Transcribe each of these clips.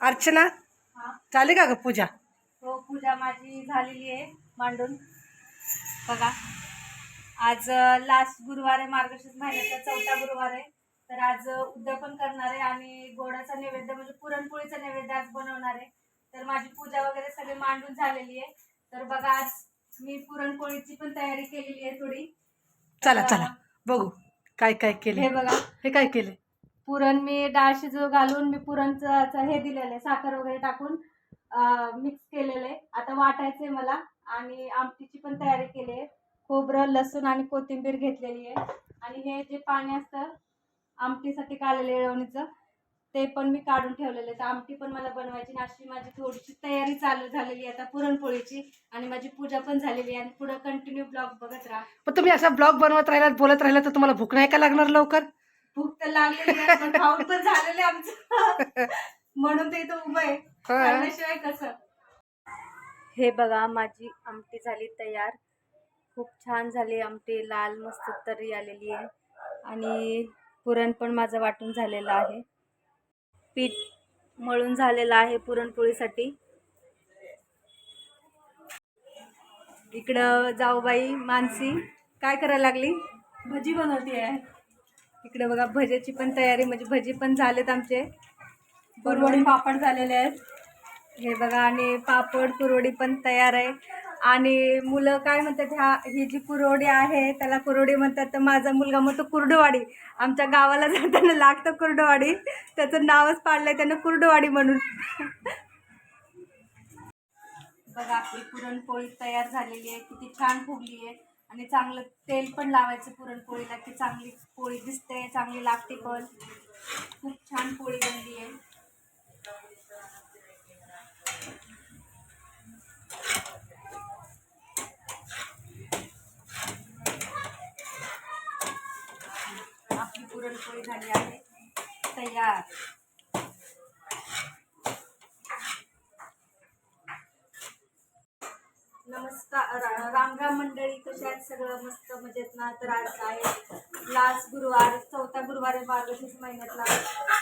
अर्चना हा. झाली का ग पूजा? हो पूजा माझी झालेली आहे मांडून. बघा. आज लास्ट गुरुवार आहे मार्गशीर्ष महिन्याचा चौथा गुरुवार आहे. तर आज उद्यापन करणार आहे आणि गोडाचा नैवेद्य म्हणजे पुरणपोळीचा नैवेद्य आज बनवणार आहे. तर माझी पूजा वगैरे सगळी मांडून झालेली आहे. तर बघा आज मी पुरणपोळीची पण तयारी केलेली आहे थोडी. चला चला. बघू काय काय केले हे बघा. हे काय केले पुरण मी डाळ शिजू घालून मी पुरणचं हे दिलेलं आहे साखर वगैरे टाकून मिक्स केलेलं आहे. आता वाटायचंय मला आणि आमटीची पण तयारी केली आहे. खोबरं लसूण आणि कोथिंबीर घेतलेली आहे. आणि हे जे पाणी असतं आमटीसाठी काढलेलं येळवणीचं ते पण मी काढून ठेवलेलं आहे. तर आमटी पण मला बनवायची अशी माझी थोडीशी तयारी चालू झालेली आहे आता पुरणपोळीची आणि माझी पूजा पण झालेली आहे. आणि पुढं कंटिन्यू ब्लॉग बघत राहा. पण तुम्ही असा ब्लॉग बनवत राहिलात बोलत राहिला तर तुम्हाला भूक नाही का लागणार लवकर? भूक तर लागलेली आहे पण खाऊन पण झालेले आमचं. म्हणून ते इथं उभं आहे. हा. खाल्ल्याशिवाय कसं? हे बघा माझी आमटी झाली तयार. खूप छान झाली आमटी लाल मस्त तरी आलेली आहे. आणि पुरण पण माझं वाटून झालेलं आहे. पीठ मळून झालेलं आहे पुरणपोळीसाठी. इकडं जाऊबाई मानसी काय करायला लागली? भजी बनवते आहे इकडे बघा भजेची पण तयारी म्हणजे भजी पण झालेत आमचे. कुरवडी पापड झालेले आहेत. हे बघा आणि पापड कुरवडी पण तयार आहे. आणि मुलं काय म्हणतात ह्या ही जी कुरवडी आहे त्याला कुरवडी म्हणतात तर माझा मुलगा म्हणतो कुर्डवाडी. आमच्या गावाला जाताना लागतं कुर्डवाडी. त्याचं नावच पाडलंय त्यानं कुर्डवाडी म्हणून. बघा आपली पुरणपोळी तयार झालेली आहे. किती छान फुगली आहे. आणि चांगलं तेल पण लावायचं पुरणपोळीला की चांगली पोळी दिसते चांगली लागते पण. खूप छान पोळी बनली आहे. आपली पुरणपोळी झाली आहे. तयार. नमस्कार मंडळी कशा आहेत? सगळं मस्त मजेत ना? तर आज आहे लास्ट गुरुवार चौथा गुरुवार आहे मार्गशीर्ष महिन्यातला.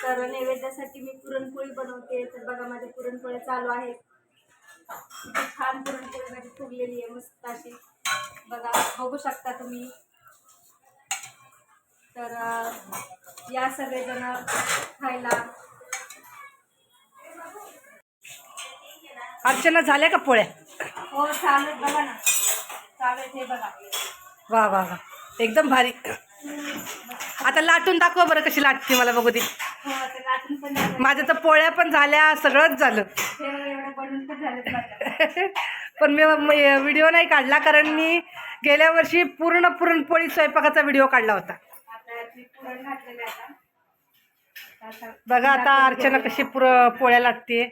तर नैवेद्यासाठी मी पुरणपोळी बनवते. तर बघा माझ्या पुरणपोळी चालू आहे किती छान पुरणपोळी माझी फुगलेली आहे मस्त अशी. बघा बघू शकता तुम्ही. तर या सगळेजण खायला. अर्चना झाल्या का पोळ्या? हो चालेल बघा ना. चालेल हे बघा. वा वा वा. एकदम भारी. आता लाटून दाखवा बरं कशी लाटते मला बघू दे. हो ते लाटून पण झालं. माझ्या तर पोळ्या पण झाल्या सगळंच झालं. हे बघा, एवढे बनवून पण मी व्हिडिओ नाही काढला कारण मी गेल्या वर्षी पूर्ण पुरणपोळी स्वयंपाकाचा व्हिडिओ काढला होता. आता मी पुरण घातलेलं आहे आता. आता बघा आता अर्चना कशी पुर पोळ्या लाटते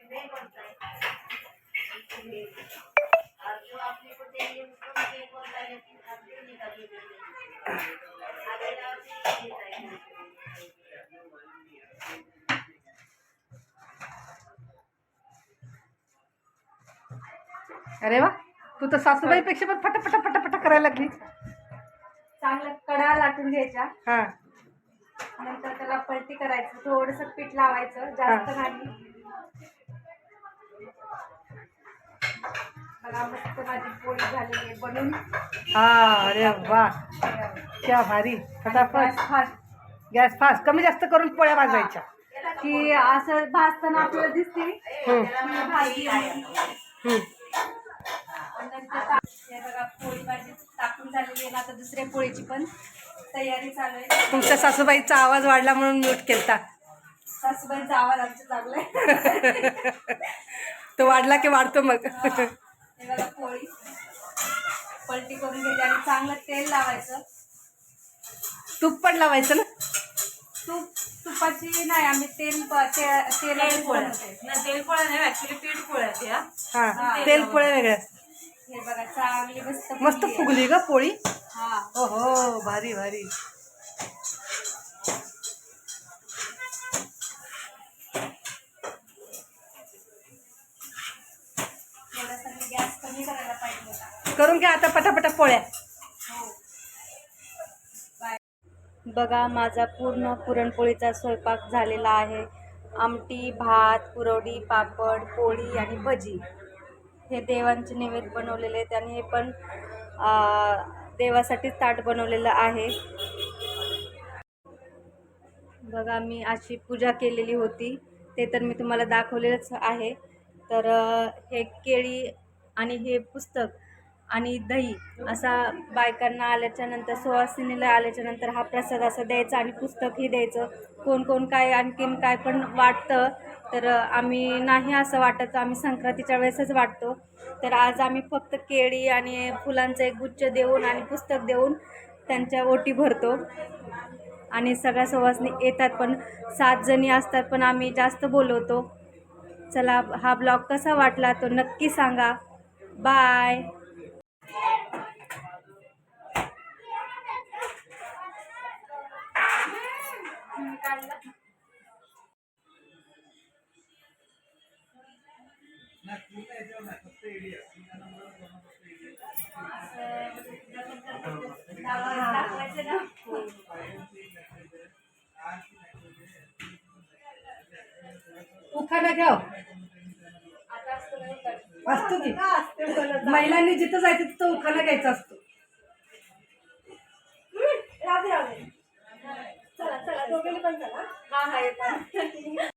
अरे वा तू तर सासूबाईपेक्षा पण फटाफटा फटाफटा करायला लागली. चांगलं कडा लाटून घ्यायच्या हा. नंतर त्याला पलटी करायचं थोडंसं पीठ लावायचं जास्त नाही. बघा मस्त माझी पोळी झालेली आहे बनून हा अरे वा. क्या भारी. फटाफट. Gas fast gas fast. कमी जास्त करून पोळ्या भाजायच्या. की असं भाजताना आपल्याला दिसते. हम्म, की भाजी आहे. हम्म. आणि नंतर टा- हे बघा पोळी भाजी टाकून झालेली आहे. ना आता दुसऱ्या पोळीची पण तयारी चालू आहे. तुमच्या सासूबाईचा आवाज वाढला म्हणून म्यूट केलता. सासूबाईंचा आवाज आमचा चांगला आहे. तो वाढला की वाढतो मग. हे बघा पोळी. पलटी करून घ्यायची आणि चांगलं तेल लावायचं. तूप पण लावायचं ना? तूप तुपाची नाही आम्ही तेल प- ते- तेलाची बनवते. तेल पोळ्या नाही ऍक्च्युली पीठ पोळ्या त्या हा. तेल पोळ्या वेगळ्या हे बघा चांगली मस्त मस्त फुगली ग पोळी? हा. हो हो भारी भारी. करून घ्या आता पटापटा पोळ्या. बघा माझा पूर्ण पुरणपोळीचा स्वयंपाक झालेला आहे. आमटी भात कुरवडी पापड पोळी आणि भजी. हे देवांचे नैवेद्य बनवलेले आहेत आणि हे पण देवासाठीच ताट बनवलेलं आहे. बघा मी अशी पूजा केलेली होती. ते तर मी तुम्हाला दाखवलेलंच आहे. तर हे केळी आणि हे पुस्तक आणि दही असा बायकांना आल्याच्यानंतर सुवासिनीला आल्याच्यानंतर हा प्रसाद असा द्यायचा आणि पुस्तकही द्यायचं. कोण कोण काय आणखीन काय पण वाटतं तर आम्ही नाही असं वाटत. आम्ही संक्रांतीच्या वेळेसच वाटतो. तर आज आम्ही फक्त केळी आणि फुलांचं एक गुच्छ देऊन आणि पुस्तक देऊन त्यांच्या ओटी भरतो. आणि सगळ्या सवासनी येतात पण सात जणी असतात पण आम्ही जास्त बोलवतो. चला हा ब्लॉग कसा वाटला तो नक्की सांगा. बाय. उखाणा घ्या असतो की महिलांनी जिथं जायचं तिथं उखाणा घ्यायचा असतो. चला चला दोघेही पण चला. हा हा येतात